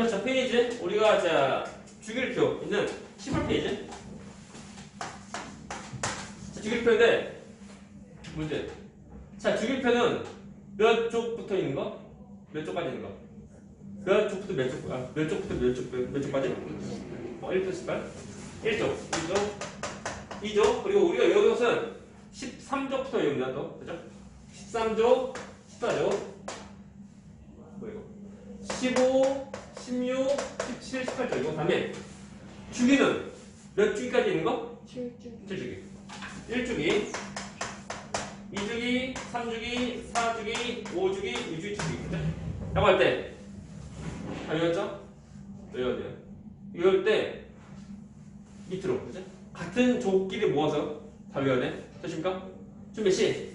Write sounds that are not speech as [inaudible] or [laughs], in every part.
그렇죠. 페이지. 우리가 자, 주기표 있는 18페이지. 자, 주기표인데, 문제. 자, 주기표는 몇 쪽부터 있는 거? 몇 쪽까지 있는 거? 몇 쪽부터 몇 쪽, 아, 몇 쪽부터 몇 쪽, 몇, 몇 쪽까지? 어, 1쪽 18? 1쪽, 2쪽, 2쪽, 그리고 우리가 여기서는 13쪽부터 외웁니다, 또. 그죠? 13쪽, 14쪽, 뭐 이거? 15, 16, 17, 18쪽. 이거 다음에 주기는 몇 주기까지 있는 거? 7주 7주기. 1주기, 2주기, 3주기, 4주기, 5주기, 6주기, 7주기. 그죠? 라고 할 때, 다 외웠죠? 외워야 돼요. 이럴 때, 밑으로. 그죠? 같은 조끼리 모아서 다 외워야 돼. 됐습니까? 몇 시?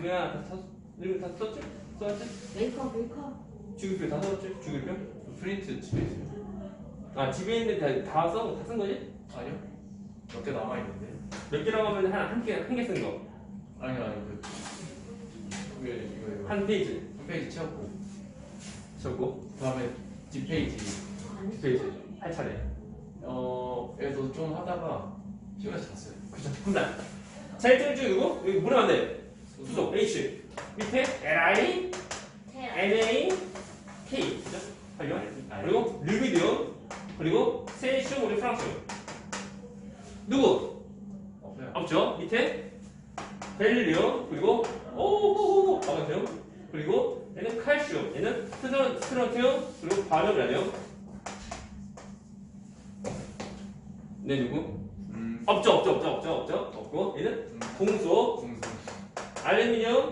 우리가 다, 썼- 다 썼지? 써왔지? 메이크업 메이크업 주기표 다 썼지? 주기표? 프린트 집에 있어요. 아, 집에 있는데 다, 다 써? 다쓴 거지? 아니요? 몇 개 남아 있는데. 몇 개라고 하면 한, 한 개, 한 개쓴 거. 아니요, 아니요. 그 그게 이거 이거 한 페이지. 한 페이지 채웠고 적고. 다음에 뒷 페이지 두 페이지. 할 차례. 어 얘도 좀 하다가 시간 잤어요. 그죠? 그럼 자, 1등 중 누구? 여기 뭐라 하면 돼? 수속 H. 밑에 LI, NA, K. 그죠? 활용. 그리고 르비디움. 그리고 세슘 우리 프랑스. 누구? 없어요. 없죠? 밑에 벨리um. 그리고 오오오오 마그네슘. 그리고 얘는 칼슘. 얘는 스트론, 스트론튬. 그리고 바이오라늄. 네 누구? 음, 없죠, 없죠, 없죠, 없죠, 없죠. 없고 얘는 음, 공수 알루미늄.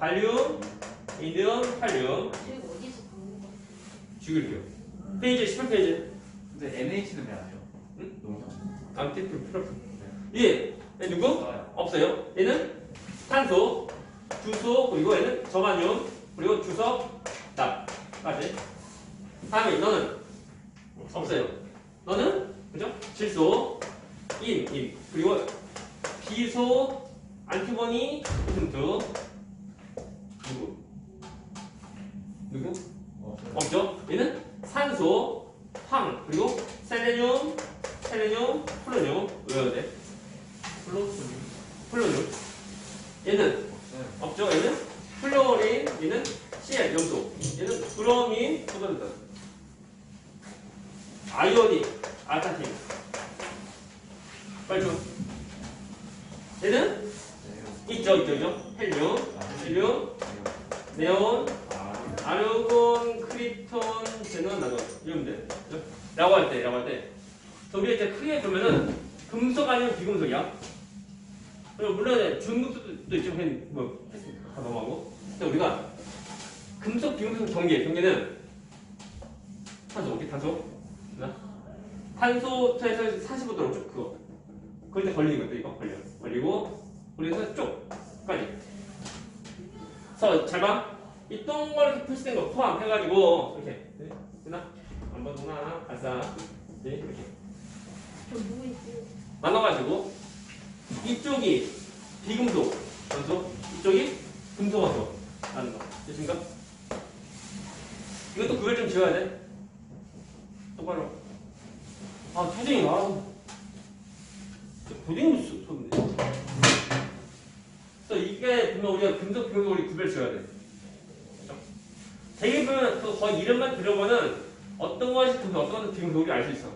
갈륨, 이듐, 칼륨, 그리고 어디서 보는 거 죽일게요. 페이지 18페이지. 근데 NH는 왜안 해요? 응? 농담. 암티 풀 풀. 예, 얘 누구? 좋아요. 없어요. 얘는 탄소, 주소 그리고 얘는 저반륨 그리고 주석, 답까지. 다음에 너는 없어요. 너는 그죠? 질소, 인, 인 그리고 비소, 안티모니, 금투 누구? 누구? 없어요. 없죠? 얘는 산소, 황, 그리고 셀레늄, 셀레늄, 플루늄 외워야 돼. 플로스님 플루늄. 얘는 없어요. 없죠? 얘는 플로린, 얘는 CL, 염소. 얘는 브로민, 소변다. 아이오딘, 아타틴. 빨리 좀. 얘는 네. 있죠, 있죠, 있죠. 헬륨, 헬륨, 네온, 아, 아르곤, 크리톤, 제논, 나노 이러면 돼. 그죠? 라고 할 때, 라고 할 때. 저 위에 이제 크게 보면은 금속 아니면 비금속이야. 그리고 물론 이제 중금속도 있죠. 그냥 뭐 했으니까 다 넘어가고. 근데 우리가 금속, 경계는 탄소, 어디 탄소? 나? 탄소에서 45도로 쭉 그거. 그럴 때 걸리는 건데 이거 걸려. 걸리고 우리에서 쪽까지. 그래서 잘 봐. 이 동그랗게 표시된 거 포함해가지고 이렇게 네? 되나? 안 봐도나 아싸 네 이렇게 나눠가지고 이쪽이 비금속 원소 이쪽이 금속 원소 라는 거 됐습니까? 이것도 구별 좀 지어야 돼. 똑바로. 아 초딩이 아 고딩 소인데? 그래서 이게 보면 우리가 금속 비금속 우리 구별 지어야 돼. 되게 보면 그 거의 이름만 들어보면 어떤 것이 금속, 어떤 것은 비금속이 알수 있어.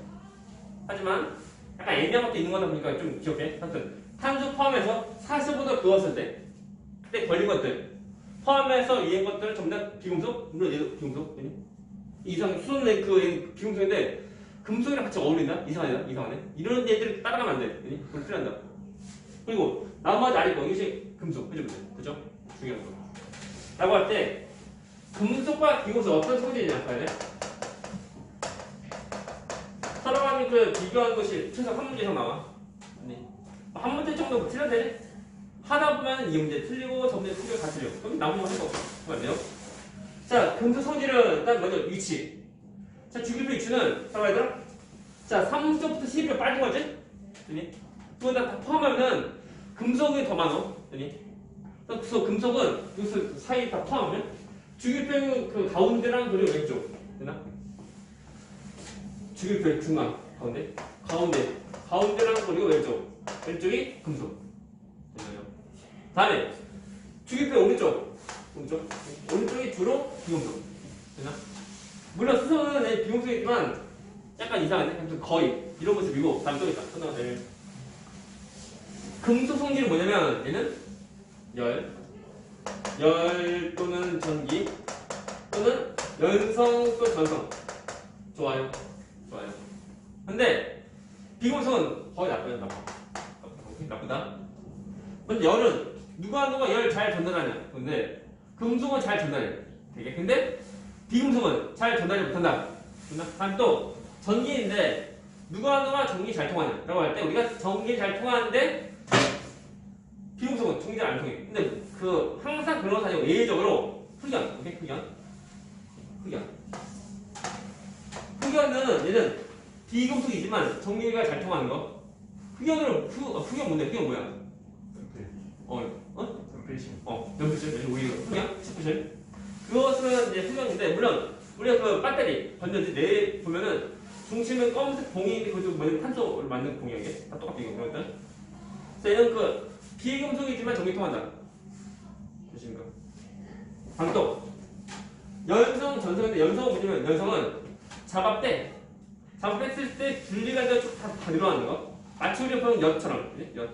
하지만 약간 애매한 것도 있는 거다 보니까 좀 기억해. 하여튼 탄소 포함해서 45도 그었을 때 그때 걸린 것들 포함해서 이런 것들은 전부 다 비금속, 물론 얘도 비금속. 얘는. 이상 수소는 그 비금속인데 금속이랑 같이 어울린다? 이상하다, 이상하네. 이런 애들 따라가면 안 돼. 얘는 그걸 필요한다. 그리고 나머지 아래 거 이것이 금속 돼. 그죠? 중요한 거. 라고 할 때 금속과 비금속 어떤 성질이냐 봐야 돼. 서로 간에 그 비교하는 것이 최소 한 문제 이상 나와. 한 문제 정도 틀려야 돼. 하나 보면 이 문제 틀리고 저 문제 틀리고 다 틀려. 그럼 남은 거 할 거 없어. 돼요? 자, 금속 성질은 일단 먼저 위치. 자, 주기표 위치는 봐봐 얘들아. 자, 3부터 12가 빠진 거지? 그니? 그거 다 포함하면 금속이 더 많어. 그니? 그래서 금속은 여기서 사이 다 포함하면 주기표 그 가운데랑 그리고 왼쪽. 되나? 주기표의 중앙 가운데 가운데 가운데라는 거리고 왼쪽 왼쪽이 금속? 다음에 주기표의 오른쪽. 오른쪽. 오른쪽이 주로 비금속 되나? 물론 수소는 비금속이지만 약간 이상한데? 아무튼 거의. 이런 모습이고 다음 또 있다 끝나가 네. 금속 성질은 뭐냐면 얘는 열, 열 또는 전기 또는 연성 또 전성. 좋아요. 좋아요. 근데 비금속은 거의 나빠요 나빠 나쁘- 나쁘다. 근데 열은 누가 누가 열 잘 전달하냐? 근데 금속은 잘 전달해. 되게. 근데 비금속은 잘 전달이 못한다? 다음 또 전기인데 누가 누가 전기 잘 통하냐 라고 할 때 우리가 전기 잘 통하는데 비금속은 전기 잘 안 통해. 근데 그 항상 그런 것이 아니고 예외적으로 흑연 오케이? 흑연 흑연 흑연은 얘는 비금속이지만 전기가 잘 통하는 거. 흑연은 흑, 어, 흑연 뭔데? 흑연 뭐야. 어, 어? 연필심. 어, 연필실, 연필 오히려 흑연, 치프실. 그것은 이제 흑연인데 물론 우리가 그 배터리 건전지 내 보면은 중심은 검은색 봉인데 그것도 뭐냐 탄소를 만든 이게 다 똑같아 이거 그러니까. 얘는 그 비금속이지만 전기 통한다. 거. 방도 연성 전성인데 연성은 뭐냐면 연성은 잡아 빼 잡아 뺐을 때 분리가 쭉다 다 늘어나는 거. 마취우리 보면 엿처럼? 엿.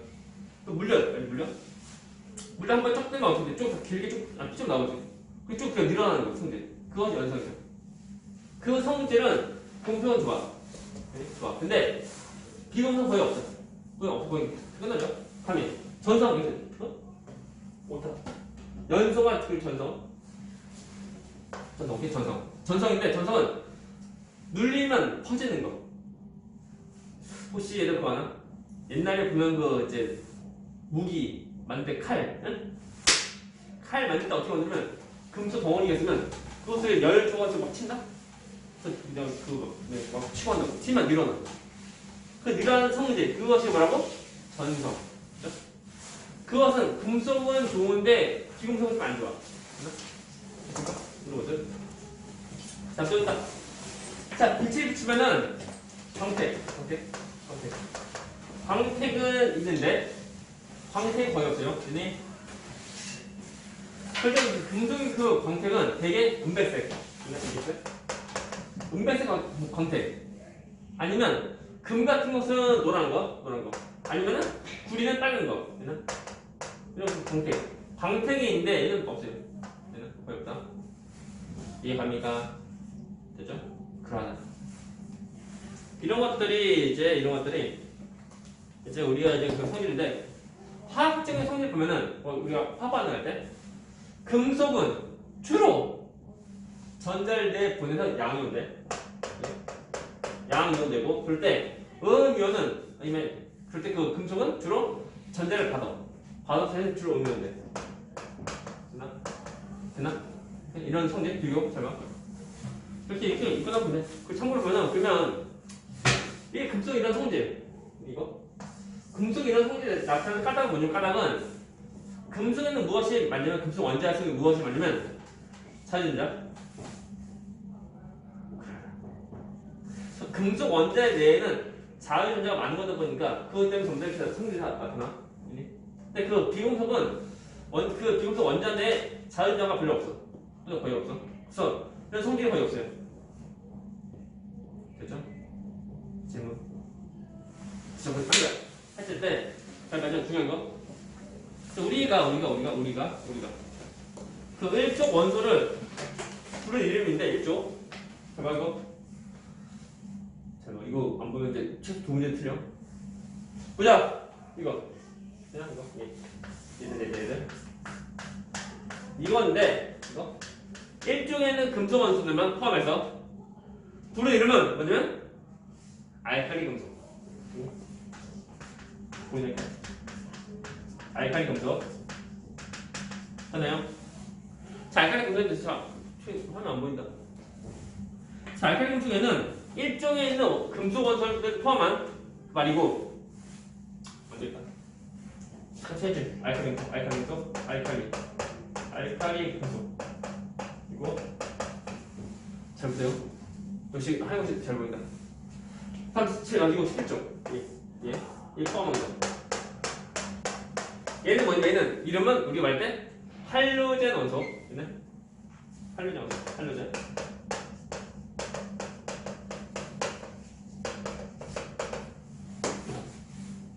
또 물엿 아니 물엿. 물에 한번 쫙 빼면 어떻게 돼? 쭉 길게 쭉, 아, 쭉 나오지. 그쭉 그냥 늘어나는 거, 성질. 그건 연성이죠. 그 성질은 금속은 좋아. 네, 좋아. 근데 비금속 거의 없어. 거의 없어. 거의 끝나죠? 감히. 전성, 이거, 어? 오타. 연성과 그 전성. 전성, 오케이, 전성. 전성인데, 전성은 눌리면 퍼지는 거. 혹시 예를 들어 옛날에 보면 그, 이제, 무기 만들 때 칼, 응? 칼 만들 때 어떻게 만들면 금속 덩어리가 있으면 그것을 열 줘가지고 막 친다? 그래서 그냥 그거 네, 막 치고 한다. 치면 늘어나. 그 늘어나는 성질 그것이 뭐라고? 전성. 그것은 금속은 좋은데 비금속은 좀 안 좋아. 그죠? 이런 것들. 자, 또 있다. 자, 빛을 비추면은 광택, 광택, 광택. 광택은 있는데 광택이 거의 없어요. 근데 그런데 그 금속의 그 광택은 되게 은백색. 은백색? 은백색 광- 광택. 아니면 금 같은 것은 노란 거, 노란 거. 아니면은 구리는 빨간 거. 얘는 이런 그 광택. 광택이 있는데 얘는 없어요. 얘는 거의 없다. 이해갑니까? 되죠? 그러나 이런 것들이 이제 이런 것들이 이제 우리가 이제 그 성질인데 화학적인 성질 보면은 어, 우리가 화반을 할때 금속은 주로 전자를 내 보내서 양이온 돼 양이온 되고 그럴 때 음이온은 아니면 그럴 때 그 금속은 주로 전자를 받아. 받아서 주로 음이온돼 되나? 되나? 이런 성질 비교 설명. 이렇게 이렇게 이끌어 보면 그 참고로 보면 그러면 이게 금속 이런 성질 이거 금속 이런 성질에 나타나는 까닭은 뭐냐면 까닭은 금속에는 무엇이 만들면 금속 원자 속에 무엇이 만들면 자유전자 금속 원자 내에는 자유전자가 많은 거다 보니까 그것 때문에 점점 성질이 나- 나타나? 근데 그 비금속은 원, 그 비금속 원자 내에 자유전자가 별로 없어. 그죠? 거의 없어. 그래서 그런 성질이 거의 없어요. 됐죠? 질문? 그 상대 했을 때 가장 중요한 거. 우리가 우리가 우리가 우리가 우리가. 그 일쪽 원소를 부른 이름인데 일쪽 잠깐 이거. 잠깐 이거 안 보면 이제 최소 두 문제 틀려. 보자! 이거. 그냥 이거. 예. 얘들 얘들 얘들 이건데 이거. 일종에는 금속 원소들만 포함해서 부른 이름은 뭐냐면 알칼리 금속 보이니까. 알칼리 금속 하나요? 자 알칼리 금속인데 자 화면 안 보인다. 자 알칼리 금속에는 일종에 있는 금속 원소를 포함한 말이고. 일단 같이 해줘 알칼리 금속 알칼리 금속 알칼리 알칼리 금속. 이거 잘 보세요. 역시 하얀 것이 잘 보인다. 37, 아, 이거 11점. 예, 예, 이 포함한 거. 얘는 뭐냐, 얘는 이름은 우리 말때 할로젠 원소. 얘는 할로젠 원소, 할로젠.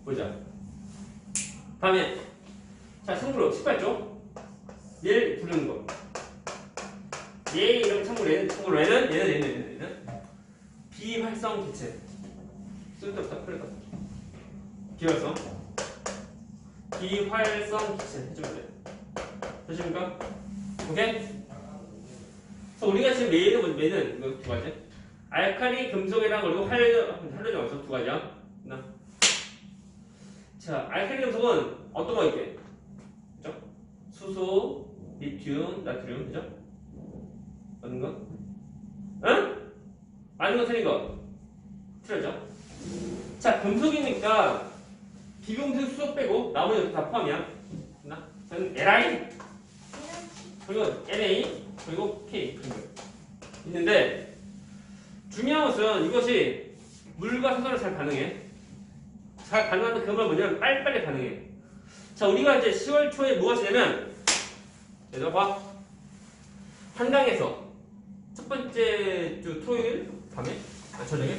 보자. 다음에 자 참고로 18조 얘를 부르는 거. 얘 이름 참고로 얘는 참고로 얘는 얘는 얘는 얘는 얘는 비활성 기체. 쓸데없다 풀렸다. 비활성 비활성 기체 해주면 돼. 되십니까? 오케이? 그래서 우리가 지금 뭐지? 얘는 이거 두 가지. 알칼리 금속이랑 그리고 활 활로전 원소 두 가지야. 나. 자, 알칼리 금속은 어떤 거 있게? 그죠? 수소, 리튬, 나트륨, 그죠? 맞는 거? 응? 맞는 거 틀린 거? 틀렸죠? 자, 금속이니까 비금속 수소 빼고 나머지 다 포함이야. 나? 저는 Li 그리고 Na 그리고 K 있는데 중요한 것은 이것이 물과 산소를 잘 반응해. 잘 반응하는 그말 뭐냐면 빨리빨리 반응해. 자, 우리가 이제 10월 초에 지냐면, 얘들아 봐. 한강에서 첫 번째 주 토요일 밤에, 아, 저녁에.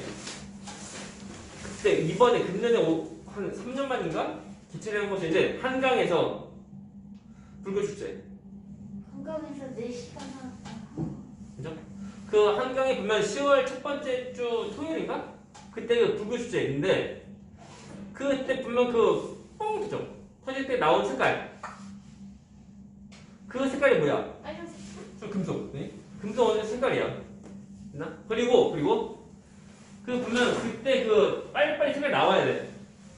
그때 이번에 금년에 오- 한 3년 만인가? 기체를 한 것이 이제 한강에서 불꽃 축제. 한강에서 4시간 한그 한강에 보면 10월 첫 번째 주 토요일인가? 그때 그 불꽃 축제 있는데, 그때 보면 그뻥 터져. 터질 때 나온 색깔. 그 색깔이 뭐야? 빨간색 저 금속. 네? 금속 어느 색깔이야. 그리고 그리고 그 보면 그때 그 빨리빨리 색깔 나와야 돼.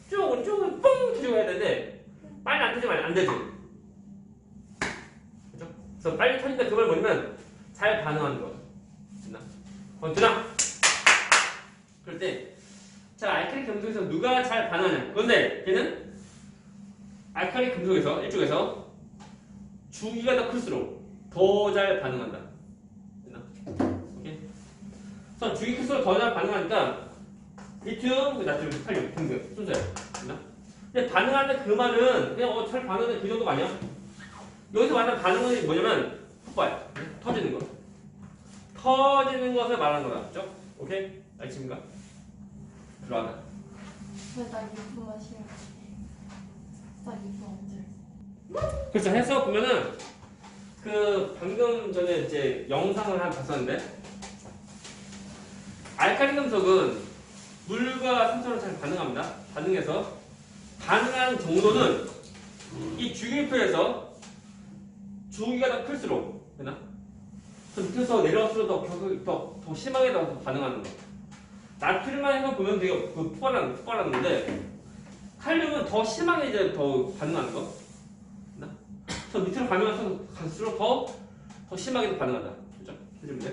쭉 쭉은 뻥 터져야 되는데 빨리 안 터지면 안 되지. 그죠? 그래서 빨리 터진다 그 말 뭐냐면 잘 반응하는 거. 됐나? 어, 되나? 그럴 때 자, 알칼리 금속에서 누가 잘 반응하냐? 그런데 걔는 알칼리 금속에서 이쪽에서 주기가 더 클수록 더 잘 반응한다. 됐나? 오케이. 그래서 주기 클수록 더 잘 반응하니까 리튬, 그 나트륨, 칼륨 등등. 됐나? 근데 반응하는 그 말은 그냥 어, 잘 반응하는 그 정도가 아니야. 여기서 말하는 반응은 뭐냐면 폭발, 터지는 거. 터지는 것을 말하는 거다. 그죠? 오케이? 알겠습니까? 들어가나? 왜나 나 언제 그렇죠. 해서 보면은 그 방금 전에 이제 영상을 한 봤었는데 알칼리 금속은 물과 산소를 잘 반응합니다. 반응해서 반응하는 정도는 이 주기표에서 주기가 더 클수록 되나? 더 밑에서 내려갈수록 더, 더, 더, 더 심하게 더 반응하는 거. 나트륨만 해서 보면 되게 그 폭발하는 폭발하는 건데 칼륨은 더 심하게 이제 더 반응하는 거. 더 밑으로 가면서 갈수록 더, 더 심하게 반응한다. 그죠?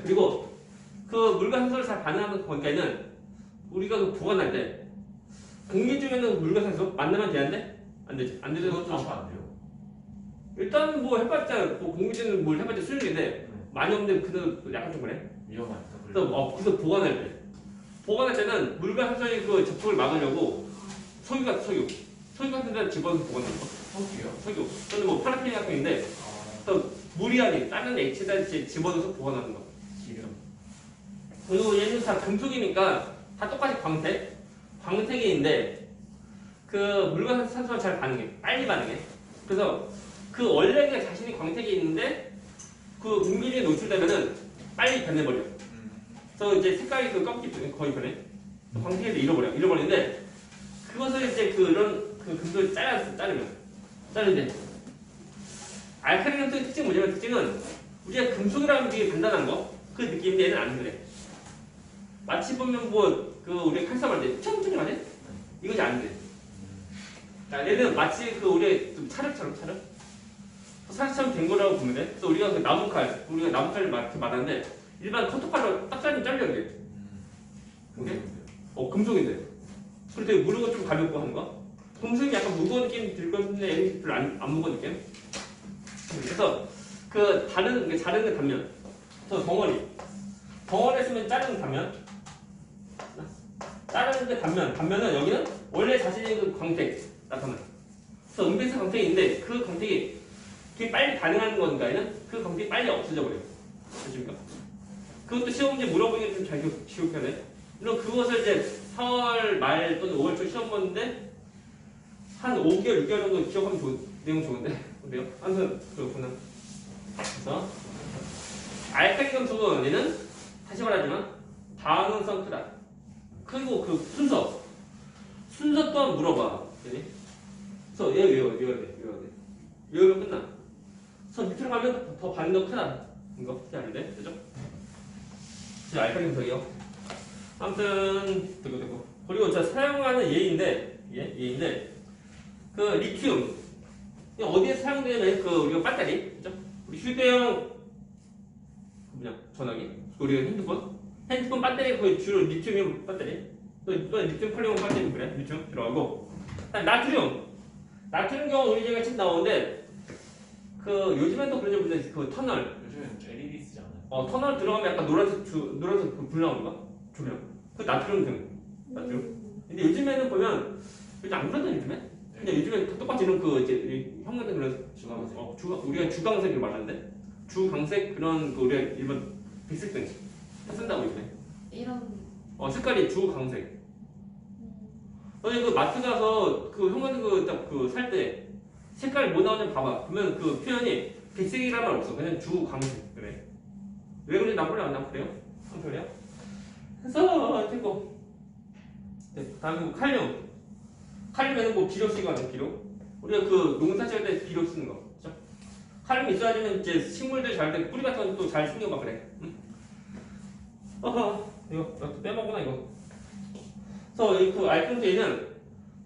그리고 그 물과 산소를 잘 반응하는 거니까는 우리가 그 보관할 때 공기 중에는 물과 산소 만나면 되는데 안 되지. 안 되는 것도 하면 안 돼요. 일단 뭐 해봤자 뭐 공기 중에 물 해봤자 수준인데 많이 없는데 그래도 약간 좀 그래. 위험하니까. 그래서 어, 그래서 보관할 때 보관할 때는 물과 산소의 그 접촉을 막으려고 석유 같은 석유 석유 같은 데 집어서 보관하는 거. 석유요? 석유 또는 뭐 파라핀 같은 게 있는데 아, 또 물이 아닌 다른 액체다 집어넣어서 보관하는 거. 기름. 그리고 얘는 다 금속이니까 다 똑같이 광택, 광택인데 그 물과 산소가 잘 반응해, 빨리 반응해. 그래서 그 원래 그 자신이 광택이 있는데 그 공기에 노출되면은 빨리 변해버려. 그래서 이제 색깔이 그 꺾기 거의 변해. 광택을 잃어버려, 잃어버리는데 그것을 이제 그런 그 금속을 잘라 자르면 자르는데 알칼리 금속의 특징 뭐냐면 특징은 우리가 금속이라는 게 간단한 거 그 느낌인데 얘는 안 그래. 마치 보면 뭐 그 우리 칼싸움 할 때 퉁퉁 하지? 이것이 안 돼. 자, 얘는 마치 그 우리 좀 차력처럼 차력? 차력처럼 된 거라고 보면 돼. 그래서 우리가 그 나무칼, 우리가 나무칼을 말하는데 일반 커터칼로 딱 잘리면 잘려 이게. 오케이? 어 금속인데. 그리고 되게 무르고 좀 가볍고 하는 거. 금속이 약간 무거운 느낌 들 건데 얘는 별로 안, 안 무거운 느낌. 그래서 그 다른 그 자르는 단면, 저 덩어리, 덩어리 쓰면 자르는 단면, 게 단면. 단면은 여기는 원래 자신의 그 광택 나타나. 그래서 은빛의 광택인데 그 광택이 되게 빨리 반응하는 건가에는 그 광택이 빨리 없어져 버려요. 아십니까? 그것도 시험 문제 물어보기 좀잘 기억해야 돼. 물론 그것을 이제 4월 말 또는 5월 초 시험 보는데 한 5개월, 6개월 정도 기억하면 좋, 내용 좋은데 그래요? 아무튼 그렇구나. 그래서 알칼리 금속은 얘는 다시 말하지만 크다. 그리고 그 순서 순서 또한 물어봐. 그래서 얘 외워 외워야 돼 외워야 돼. 외우면 끝나. 그래서 밑으로 가면 더 반응 크다. 이거 어떻게 하는데 그죠? 자 알칼리 금속이요. 아무튼 되고 되고 그리고 저 사용하는 예인데 예 예인데 그 리튬 어디에 사용되냐면 그 우리가 배터리 그죠? 우리 휴대용 그 뭐냐 전화기 우리가 핸드폰 핸드폰 배터리 거의 주로 리튬이온 배터리? 또, 또 리튬 폴리온 배터리 그래? 리튬 들어가고. 나트륨. 나트륨 경우 우리 제가 책 나오는데 그 요즘엔 또 그런 분들 그 터널. 요즘엔 LED 쓰지 않아요? 어 터널 들어가면 약간 노란색 주, 노란색 그불 나오는 거? 조명. 그 나트륨 등. 나트륨. 근데 요즘에는 보면 요즘 안 그러잖아 요즘에? 근데 요즘에 다 똑같이 이런 그 이제 형광등 그런 주황색. 어, 주, 우리가 주광색을 말하는데? 주광색 그런 그 우리가 일반 백색 등 쓴다고 요즘에 이런 어 색깔이 주광색. 음, 너희 그 마트 가서 그 형광등 그딱그살 때 색깔 뭐 나오는지 봐봐. 그러면 그 표현이 백색이란 말 없어. 그냥 주광색. 그래. 왜 그런지? 난 몰라 난 그래요 한 소리야 그래서 됐고. 네, 다음에 뭐 칼륨. 칼륨에는 뭐 비료 쓰기가 돼 비료. 우리가 그 농사 지을 때 비료 쓰는 거. 그죠 칼륨 있어야지만 이제 식물들 잘 되고 뿌리 같은 것도 잘 생겨 막 그래. 응? 어허 이거 나 빼먹구나 이거. 그래서 이그 알칼리는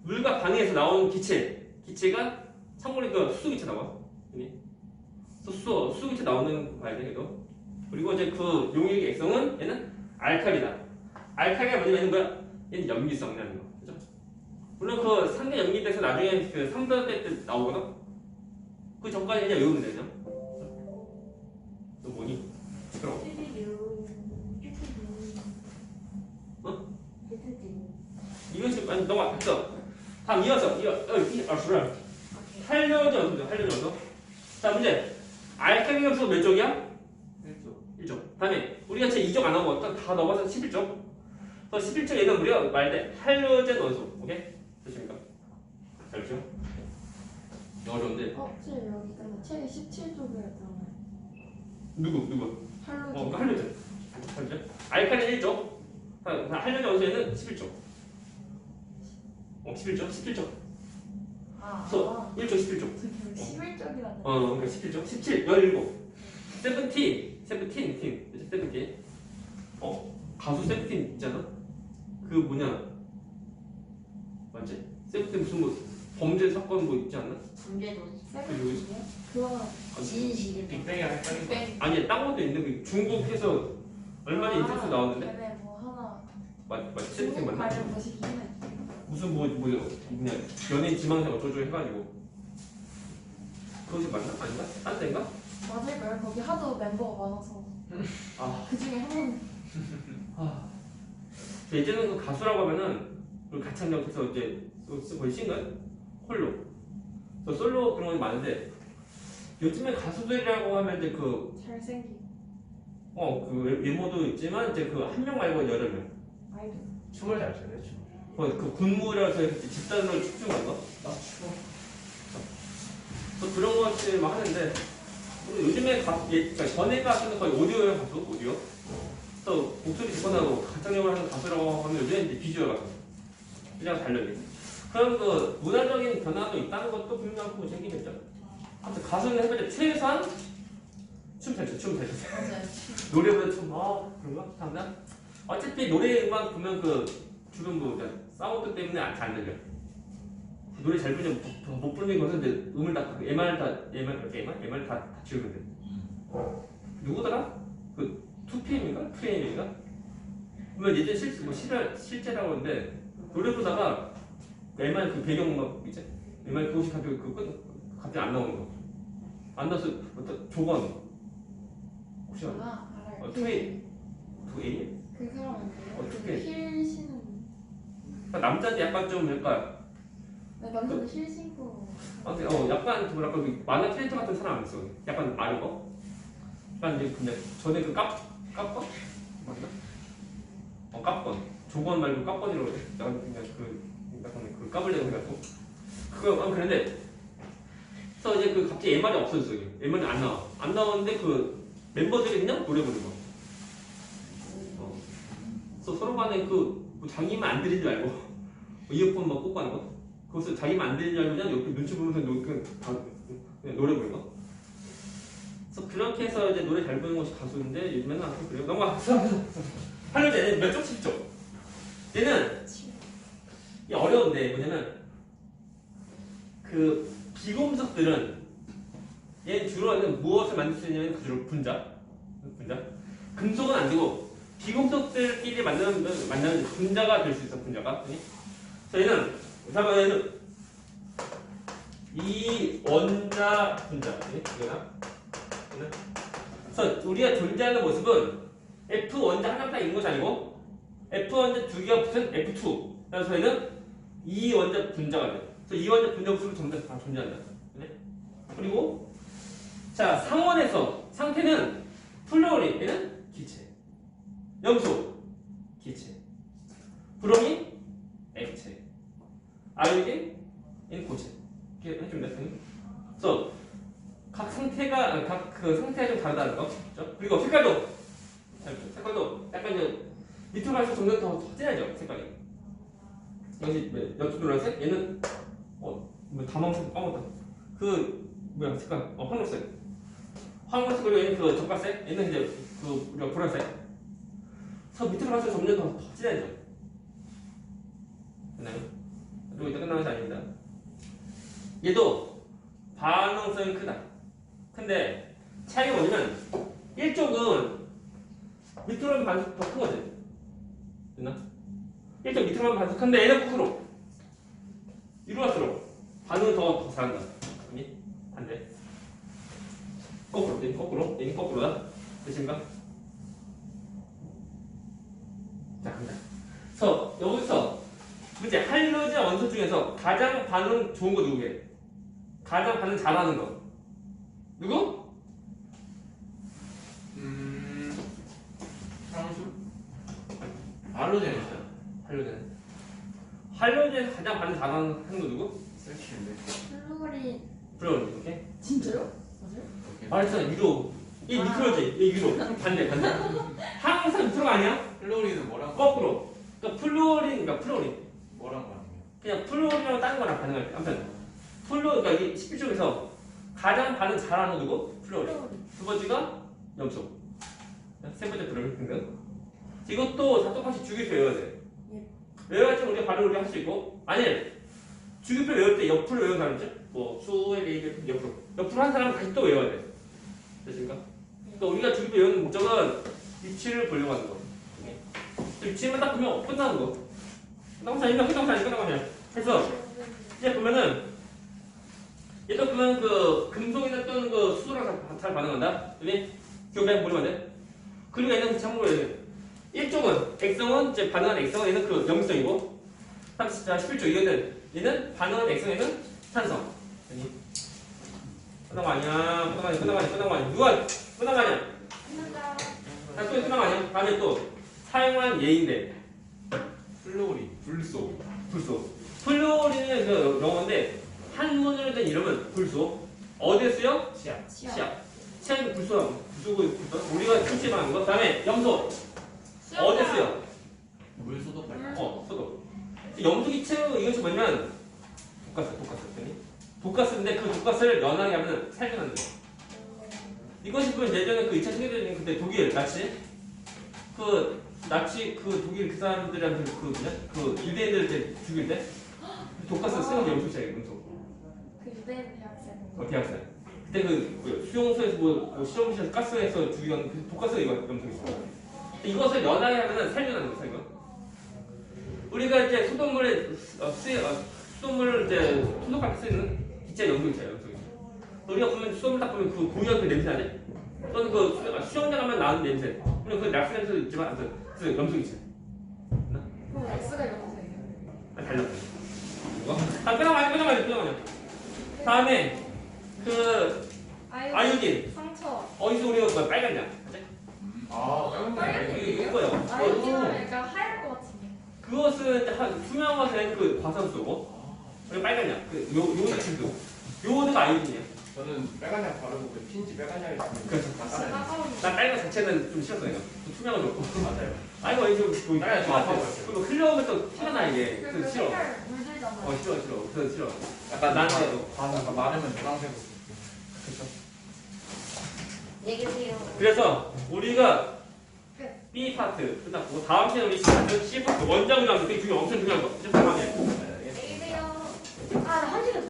물과 반응해서 나온 기체. 기체가 참고로 그 수소 기체 나와. 수소 수소 기체 나오는 돼 이거. 그리고 이제 그 용액의 액성은 얘는 알칼리다. 알칼리가 뭐냐면 얘는 뭐야 얘는 염기성이라는 거. 그죠? 물론 그 3대 염기돼서 나중에 그 3대 때 나오거든? 그 전까지 그냥 외우면 되죠 너 뭐니? 시끄러워 띠리리루, 띠리리루. 어? 띠리리루. 이건 지금 아니 너가 됐어 다음 이어서 이어 어, 이, 아 그래. 오케이. 활려져 어서 활려져 어서 자 문제. 알칼리 염소 몇 쪽이야? 1조 1쪽. 다음에 우리가 지금 2쪽 안 하고 딱다 넘어서 11쪽? 그래서 11쪽 얘는 우리가 때 할로젠 원소 오케이? 됐습니까? 잘 보죠. 어려운데? 어, 쟤 여기 근데 책이 17쪽이었잖아요. 누구 누구? 할로지. 어, 그 할로젠 할로젠 알칼리 1쪽? 할로젠 원소에는 11쪽 어 11쪽 11쪽 아, 소. 아. 1쪽 11쪽 저 11쪽이라는. 어, 그러니까 17죠? 17, 17. 세븐틴, 세븐틴, 팀. 세븐틴. 어, 가수 세븐틴 있잖아? 그 뭐냐. 맞지? 세븐틴 무슨 뭐 범죄 사건 뭐 있지 않나? 범죄도 세븐틴이요? 그거 진실이. 빅뱅이랑 헷갈린 거 빅뱅. 아니, 딴 것도 있는데 그 중국에서 얼마 전에 인터뷰 나왔는데? 걔네 뭐 하나. 맞, 맞지? 세븐틴 중국 맞나? 말을 보시긴 해. 무슨 뭐, 뭐, 그냥 연예인 지망생 어쩌고 해가지고. 그것이 맞나? 아닌가? 딴 데인가? 맞을까요? 거기 하도 멤버가 많아서. 아. 그 중에 한 번. 아, 예전에 그 가수라고 하면은 그 가창력에서 이제 또 쓰- 거의 싱글 홀로 또 솔로 그런 게 많은데 요즘에 가수들이라고 하면 이제 그 잘생기고. 어, 그 외모도 있지만 이제 그 한 명 말고 여러 명. 아이돌. 춤을 잘 추네 춤 어, 그 군무라서 집단으로. 나 추워 또 그런 것들 막 하는데 요즘에 가, 예, 그러니까 전에 가수는 거의 오디오용 가수, 오디오. 또 목소리 좋거나고 가창력을 하는 가수라고 하면 요즘에 이제 비주얼 가수. 그냥 달려요. 그런 그 문화적인 변화도 있다는 것도 분명하고 생기겠죠. 아무튼 가수는 해봤자 최소한 춤잘 춰, 춤잘 춰. 맞아요. 노래보다 좀, 어, 그런가? 하나? 어차피 노래만 보면 그 주변 뭐 그냥 사운드 때문에 안, 잘안 들려. 그 노래 잘 부르면 못, 못 부르는 것은 이제 음을 다, 그 MR 다, MR, MR? MR 다, 다 지우면 돼. 누구더라? 그 2PM인가? 2PM인가? 그러면 예전 실, 뭐 실을, 실제라고 하는데 노래 부르다가 그 MR 그 배경음악 있지? MR 그것이 갑자기 그 끝, 갑자기 안 나오는 거. 안 나와서 어떤 조건. 혹시 알아? 아, 알아요. 어, 투웨이. 두 A? 그 사람인데요. 어떻게? 그힐 신은. 그러니까 남자한테 약간 좀 뭘까 네, 남자는 실 신고. 아, 근데 어 약간 뭐랄까 그 만화 캐릭터 같은 사람 안 있어 약간 마른 거 약간 이제 근데 전에 그 깝, 깝건? 맞나? 어 깝건 조건 말고 깝건이라고 그래 약간 그냥 그 약간 그 까불려고 해가지고 그거 아 그런데 그래서 이제 그 갑자기 MR이 없어졌어 이게 MR이 안 나와 안 나오는데 그 멤버들이 그냥 노래 부르는 거 어. 그래서 서로 간에 그 뭐 자기만 안 들리지 말고 뭐 이어폰 막 꽂고 하는 거? 그것을 자기만 안 들리지 말고 그냥 옆에 눈치 보면서 노, 그냥, 다- 그냥 노래 부르는 거? 그래서 그렇게 해서 이제 노래 잘 부르는 것이 가수인데 요즘에는 안 그래요. 넘어가. 하려쟤는몇 쪽, 10쪽? 얘는 이 어려운데 뭐냐면 그 비금속들은 얘 주로 얘는 무엇을 만들 수 있냐면 그 주로 분자? 분자? 금속은 안 되고 비금속들끼리 만드는 만드는 분자가 될 수 있어 분자가. 그래서 얘는 잠깐 얘는 이 원자 분자 이거나 얘는. 그래서 우리가 존재하는 모습은 F 원자 하나 딱 있는 것이 아니고 F 원자 두 개가 붙은 F2 그래서 저희는 이 원자 분자가 돼. 그래서 이 원자 분자 모습은 전부 다 존재한다. 네? 그리고 자 상원에서 상태는 플로린 얘는 기체, 염소 기체, 브로민 액체, 얘는 고체. 이렇게 해주면 돼. 그래서 각 상태가 각 그 상태가 좀 다르다는 거. 그렇죠? 그리고 색깔도 자, 색깔도 약간 이제 밑으로 갈수록 점점 더, 더 진하죠 색깔이. 네, 옆쪽 노란색 얘는 어뭐 다망색 까먹었다 그 뭐야 색깔 어 황록색 황록색 그리고 얘는 그 젓갈색 얘는 이제 그 우리가 보라색 서 밑으로 갈수록 점점 더, 더 진해져 됐나요? 그리고 이제 끝나는 것이 아닙니다. 얘도 반응성이 크다. 근데 차이가 뭐냐면 일쪽은 밑으로 가면 반응 더큰 거지. 됐나? 일단 밑으로만 반복한데 얘는 거꾸로. 위로 갈수록 반응은 더, 더 잘한다 아니 반대. 거꾸로. 얘는 거꾸로. 얘는 거꾸로다. 되신가? 자 간다 그래서 여기서 문제 할로지 원소 중에서 가장 반응 좋은 거 누구게? 가장 반응 잘하는 거 누구? 음. 알로젠 있어요. 할로지는 할로지에서 가장 반응 잘하는 거 누구? 섹시인데. 플로린. 브라운 이렇게 진짜요? 맞아요? 오케이. 말했잖아 위로 이 미끄러지 이 위로. 반대 반대. 항상 밑으로 아니야? 플로리는 뭐랑 거꾸로. 그러니까 플로린 그러니까 플로린 뭐랑 말이에요? 그냥 플로린이랑 다른 거랑 반응할 때 아무튼. 플로 그러니까 이 11쪽에서 가장 반응 잘하는 거 누구? 플로린. 두 번째가 염소 세 번째 플로린 등등 이것도 사또같이 주기표 외워야 돼. 예. 외워야 지 우리가 바로 우리가 할수 있고. 아니면 주기표 외울 때 옆으로 외우는 사람 있죠 뭐 수의 레이드 옆으로. 옆으로 한 사람은 다시 또 외워야 돼. 됐습니까? 그러니까 우리가 주기표 외우는 목적은 위치를 보려고 하는 거. 위치만 딱 보면 끝나는 거. 끝나고 자니까 끝나고 자니까 끝나고 자니까. 그래서 이제 보면은 얘도 보면 그 금속이나 또는 그 수소랑 잘, 잘 반응한다. 그지? 기억해 보면 돼. 그리고 얘는 참고로 얘는 일종은 액성은 이제 반응하는 액성은 얘는 그 염성이고 30자 11조 얘는 얘는 반응하는 액성에는 산성. 아니? 끝난 거 아니야? 끝난 거 아니야? 끝난 거 아니야? 누가 끝난 거 아니야? 끝난다. 자, 또 끝난 거 아니야? 다음에 또 사용한 예인데 플로리, 불소. 불소. 플로리는 그 영어인데 한문으로 된 이름은 불소. 어디에 쓰여? 치약. 시야. 시약. 시약이 불소라고. 불소고 불소. 우리가 출시하는 거. 다음에 염소. 어디에 쓰여? 물 소독할 때. 어, 소독. 염소기체 이것이 뭐냐면 독가스, 독가스. 독가스인데 그 독가스를 연하게 하면 살균하는 거. 이것이 그 예전에 그 2차 세계대전 그때 독일 나치 그 나치 그 독일 그 사람들한테 그 뭐냐? 그 유대인들 이제 죽일 때? 독가스 쓰는 게 엄청 시작이에요 엄청. 그 유대인 대학생. 어, 대학생. 그때 그 수용소에서 뭐, 뭐 실험실에서 가스에서 죽이던 그 독가스가 이거 엄청 있어 이것을 연하게 하면은 살균하는 거 살균? 우리가 이제 소독물에 어, 쓰 어, 수돗물을 이제 소독할 때 쓰는 기체 염소기체 우리가 보면 수염을 딱 보면 그 고유한 냄새 나지? 또는 그 수염, 아, 수영장 가면 나는 냄새. 그냥 그 낙수 냄새도 있지만, 그, 그 염소 있지. 그럼 X가 염소예요. 아, 달라. 아, 끊어봐요, 끊어봐요, 끊어봐요. 다음에, 그, 아이유딘. 상처. 어디서 우리가 그 빨간냐? 아, 빨간색. 이거요. 아이오딘은 어, 약간 하얄 것 같은데. 그것은 이제 한 투명화된 그 과산수고. 그리고 빨간냐? 그, 요, 요, 요, 요, 요가 아이오딘이에요. 저는 빨간 약 바르고 그 핀지 빨간 약이 그렇죠. 다 진짜 깔아요. 따가운. 난 빨간 자체는 좀 싫었어 내가. 좀 투명한 거. [laughs] 맞아요. 아이고 이거 뭐 빨간 좀 아파 보였어요. 그리고 흘려오면 또 티가 나 이게. 그 그래서 싫어. 색깔 물들잖아. 어 싫어 싫어. 그래서 싫어. 약간 나한테도. 약간 마르면 노란색으로. 그렇죠. 얘기해요. 그래서 우리가 끝. B 파트 끝났고 다음 시간에 우리 C 파트 C 파트 원장이랑 되게 중요 엄청 중요한 거. 집중하게.